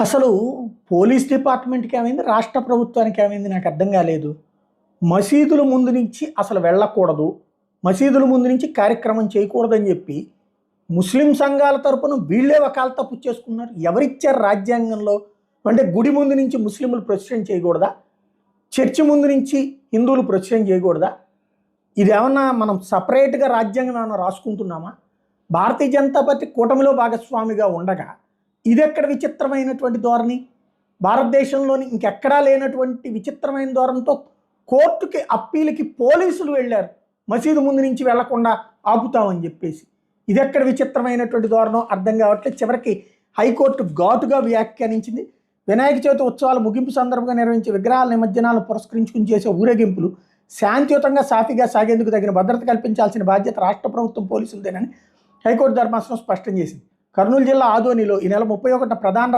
అసలు పోలీస్ డిపార్ట్మెంట్కి ఏమైంది? రాష్ట్ర ప్రభుత్వానికి ఏమైంది? నాకు అర్థం కాలేదు. మసీదుల ముందు నుంచి అసలు వెళ్ళకూడదు. మసీదుల ముందు నుంచి కార్యక్రమం చేయకూడదని చెప్పి ముస్లిం సంఘాల తరపున వీళ్ళే వకాలతా పుచ్చేసుకున్నారు ఎవరిచ్చారు రాజ్యాంగంలో? అంటే గుడి ముందు నుంచి ముస్లింలు ప్రొసెషన్ చేయకూడదా? చర్చి ముందు నుంచి హిందువులు ప్రొసెషన్ చేయకూడదా? ఇది ఏమన్నా మనం సపరేట్గా రాజ్యాంగం ఏమైనా రాసుకుంటున్నామా? భారతీయ జనతా పార్టీ కూటమిలో భాగస్వామిగా ఉండగా ఇదెక్కడ విచిత్రమైనటువంటి ధోరణి? భారతదేశంలోని ఇంకెక్కడా లేనటువంటి విచిత్రమైన ధోరణితో కోర్టుకి అప్పీలకి పోలీసులు వెళ్ళారు. మసీదు ముందు నుంచి వెళ్ళకుండా ఆపుతామని చెప్పేసి. ఇదెక్కడ విచిత్రమైనటువంటి ధోరణం? అర్థం కావట్లేదు. చివరికి హైకోర్టు ఘాటుగా వ్యాఖ్యానించింది. వినాయక చవితి ఉత్సవాల ముగింపు సందర్భంగా నిర్వహించే విగ్రహాల నిమజ్జనాలను పురస్కరించుకుని చేసే ఊరేగింపులు శాంతియుతంగా సాఫీగా సాగేందుకు తగిన భద్రత కల్పించాల్సిన బాధ్యత రాష్ట్ర ప్రభుత్వం పోలీసులదేనని హైకోర్టు ధర్మాసనం స్పష్టం చేసింది. కర్నూలు జిల్లా ఆదోనిలో ఈ నెల ముప్పై ఒకటిన ప్రధాన